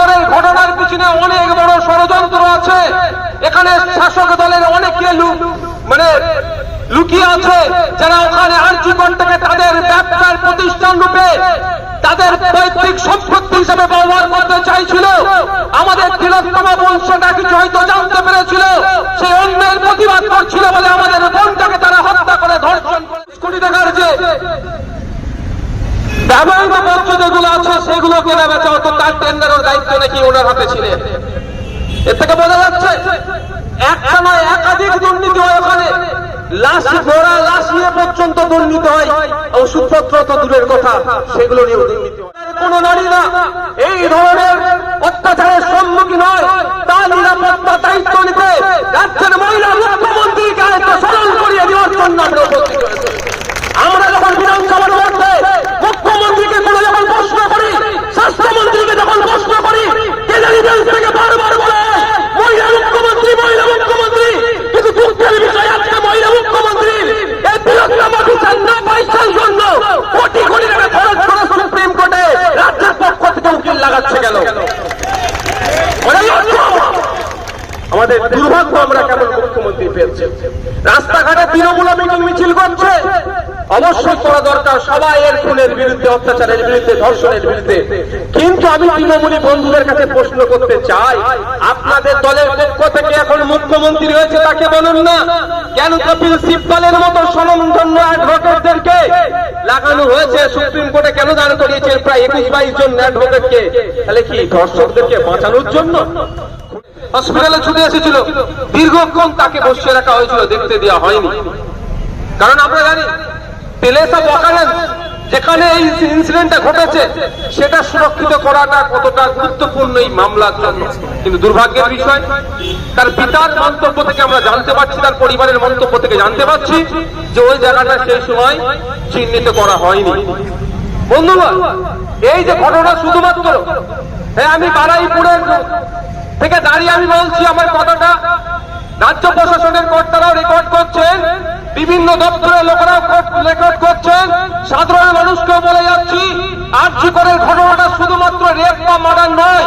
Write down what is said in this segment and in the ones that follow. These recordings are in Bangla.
করে ঘটনার পিছনে অনেক বড় ষড়যন্ত্র আছে? এখানে শাসক দলের অনেকে মানে লুকিয়ে আছে, যারা ওখানে থেকে তাদের ব্যবসার প্রতিষ্ঠান রূপে তাদের পৈতৃক সম্পত্তি হিসেবে ব্যবহার করতে চাইছিল। আমাদের তিলোত্তমা বংশটা কিছু হয়তো জানতে পেরেছিল। সেই অন্যের প্রতিবাদ করছিল বলে আমাদের বোনটাকে তারা হত্যা করে ধর্ষণ কোটি টাকার যে ব্যবহৃত পত্র যেগুলো আছে সেগুলো কেনা বেচা হতো। তার টেন্ডারের দায়িত্ব নাকি ওনার হাতে ছিলেন এর থেকে বোঝা যাচ্ছে একটা নয় একাধিক দুর্নীতি হয় ওখানে। লাশ ঘোড়া লাশ পর্যন্ত দুর্নীতি হয়। ওষুধপত্র তো দূরের কথা, সেগুলো নিয়েও দুর্নীতি হয়। কোন নারী না। এই ধরনের অত্যাচারের সম্মুখীন হয়। তার নিরাপত্তা দায়িত্ব নিতে রাজ্যের মহিলা মুখ্যমন্ত্রীকে স্মরণ করিয়ে দেওয়ার জন্য আমরা যখন বিধানসভার মধ্যে মুখ্যমন্ত্রীকে কোনো যখন প্রশ্ন করি স্বাস্থ্যমন্ত্রীকে যখন প্রশ্ন করি কেজারি বেঞ্চ থেকে বারবার বলে মহিলা মুখ্যমন্ত্রী মহিলা মুখ্যমন্ত্রী কিন্তু দুঃখের বিষয় আজকে মহিলা মুখ্যমন্ত্রীর এই বিরোধনামা বিচার না পয়সার জন্য কোটি কোটি টাকা খরচ করে সুপ্রিম কোর্টে রাজ্যের পক্ষ থেকে উকিল লাগাচ্ছে গেল আমাদের দুর্ভাগ্য আমরা কেমন মুখ্যমন্ত্রী পেয়েছি। রাস্তাঘাটে তৃণমূল মিটিং মিছিল করছে। অবশ্যই করা দরকার সবাই এর খুনের বিরুদ্ধে, অত্যাচারের বিরুদ্ধে, ধর্ষণের বিরুদ্ধে। কিন্তু আমি তৃণমূলী বন্ধুদের কাছে প্রশ্ন করতে চাই, আপনাদের দলের পক্ষ থেকে এখন মুখ্যমন্ত্রী হয়েছে তাকে বলুন না। কেন কপিল সিব্বালের মতো স্বনামধন্য অ্যাডভোকেটদেরকে লাগানো হয়েছে? সুপ্রিম কোর্টে কেন দাঁড় করিয়েছে? প্রায় একুশ বাইশ জন অ্যাডভোকেটকে। তাহলে কি ধর্ষকদেরকে বাঁচানোর জন্য হসপিটালে ছুটে এসেছিল। দীর্ঘক্ষণ তাকে বসিয়ে রাখা হয়েছিল, দেখতে দেওয়া হয়নি। কারণ আমরা জানি যেখানে এই ইনসিডেন্টটা ঘটেছে, সেটা সুরক্ষিত করাটা কতটা গুরুত্বপূর্ণ এই মামলার জন্য। কিন্তু দুর্ভাগ্যের বিষয়, তার পিতার মন্তব্য থেকে আমরা জানতে পারছি, তার পরিবারের মন্তব্য থেকে জানতে পারছি, যে ওই জায়গাটা সেই সময় চিহ্নিত করা হয়নি। বন্ধুরা এই যে ঘটনা শুধুমাত্র হ্যাঁ আমি বারাইপুরের থেকে দাঁড়িয়ে আমি বলছি, আমার কথাটা রাজ্য প্রশাসনের কর্তারাও রেকর্ড করছেন, বিভিন্ন দপ্তরের লোকেরাও রেকর্ড করছেন, সাধারণ মানুষকেও বলে যাচ্ছি আর্জি করে ঘটনাটা শুধুমাত্র রেপ বা মার্ডার নয়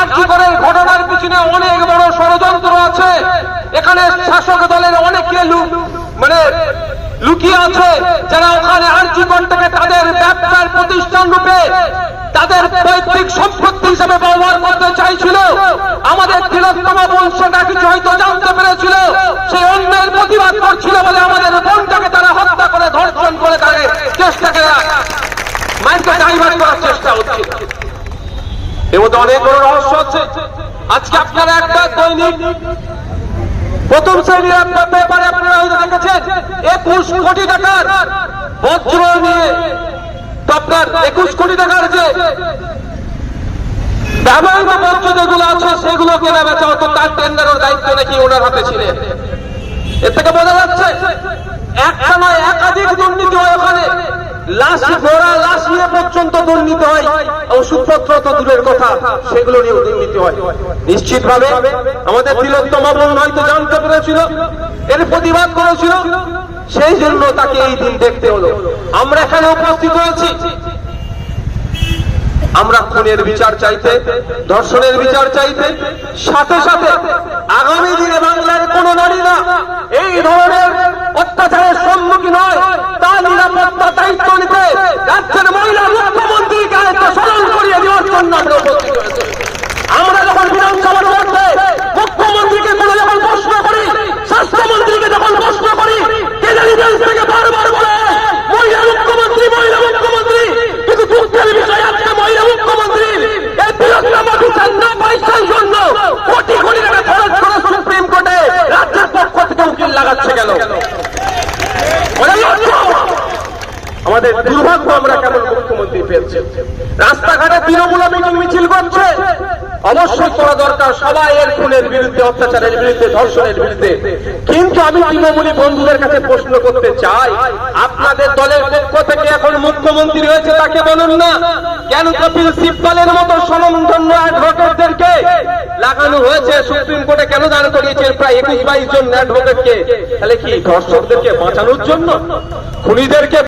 আর্জি করে ঘটনার পিছনে অনেক বড় ষড়যন্ত্র আছে, এখানে শাসক দলের অনেকে মানে লুকিয়ে আছে, যারা ওখানে আর্জি থেকে তাদের ব্যবসার প্রতিষ্ঠান রূপে তাদের পৈতৃক সম্পত্তি হিসেবে ব্যবহার করতে চাইছিল আমাদের তিলোত্তমা বংশটা কিছু হয়তো জানতে পেরেছিল। সেই অন্যের প্রতিবাদ করছিল বলে আমাদের বোনটাকে তারা হত্যা করে, ধর্ষণ করে তাদের চেষ্টাকে মাইকে ডাইভার্ট করার চেষ্টা হচ্ছে। এর মধ্যে অনেক বড় রহস্য আছে। আজকে আপনারা একটা দৈনিক প্রথম শ্রেণির একটা পেপারে আপনারা হয়তো দেখেছেন, একুশ কোটি টাকার বজ্র নিয়ে আপনার একুশ কোটি ব্যবহৃত যেগুলো আছে সেগুলো কেনা বেচা হতো। তার টেন্ডারের দায়িত্ব নাকি ওনার হাতে এর থেকে বোঝা যাচ্ছে একটা নয় একাধিক দুর্নীতি হয় ওখানে। লাশ ঘোড়া লাশ নিয়ে পর্যন্ত দুর্নীতি হয়। ওষুধপত্র তো দূরের কথা, সেগুলো নিয়েও দুর্নীতি হয়। নিশ্চিত ভাবে আমাদের তিলোত্তমা বোন হয়তো জানতে পেরেছিল, এর প্রতিবাদ করেছিল। সেই জন্য তাকে এই দিন দেখতে হলো। আমরা এখানে উপস্থিত হয়েছি। আমরা খুনের বিচার চাইতে ধর্ষণের বিচার চাইতে সাথে সাথে আগামী দিনে বাংলার কোন নারী না এই ধরনের অত্যাচারের সম্মুখীন হয় তার নিরাপত্তা দায়িত্ব নিতে রাজ্যের মহিলা মুখ্যমন্ত্রীকে আরেকটা স্মরণ করিয়ে দেওয়ার জন্য আমরা উপস্থিত হয়েছি আমরা যখন বিধানসভার মধ্যে মুখ্যমন্ত্রীকে কোনো যখন প্রশ্ন করি স্বাস্থ্যমন্ত্রীকে যখন প্রশ্ন করি কেজারি বেঞ্চ থেকে বারবার বলে মহিলা মুখ্যমন্ত্রী মহিলা মুখ্যমন্ত্রী কিন্তু দুঃখের বিষয় আজকে মহিলা মুখ্যমন্ত্রীর এই বিরোধনামা বিচার না পয়সার জন্য কোটি কোটি টাকা খরচ করে সুপ্রিম কোর্টে রাজ্যের পক্ষ থেকে উকিল লাগাচ্ছে গেল। আমাদের দুর্ভাগ্য, আমরা কেমন মুখ্যমন্ত্রী পেয়েছি। রাস্তাঘাটে তৃণমূল মিটিং মিছিল করছে। অবশ্যই করা দরকার সবাই এর খুনের বিরুদ্ধে, অত্যাচারের বিরুদ্ধে, ধর্ষণের বিরুদ্ধে। কিন্তু আমি তৃণমূলী বন্ধুদের কাছে প্রশ্ন করতে চাই, আপনাদের দলের পক্ষ থেকে এখন মুখ্যমন্ত্রী হয়েছে তাকে বলুন না। কেন কপিল সিব্বালের মতো স্বনামধন্য অ্যাডভোকেটদেরকে লাগানো হয়েছে, সুপ্রিম কোর্টে কেন দাঁড় করিয়েছে? প্রায় একুশ বাইশ জন অ্যাডভোকেটকে তাহলে কি ধর্ষকদেরকে বাঁচানোর জন্য? খুনিদেরকে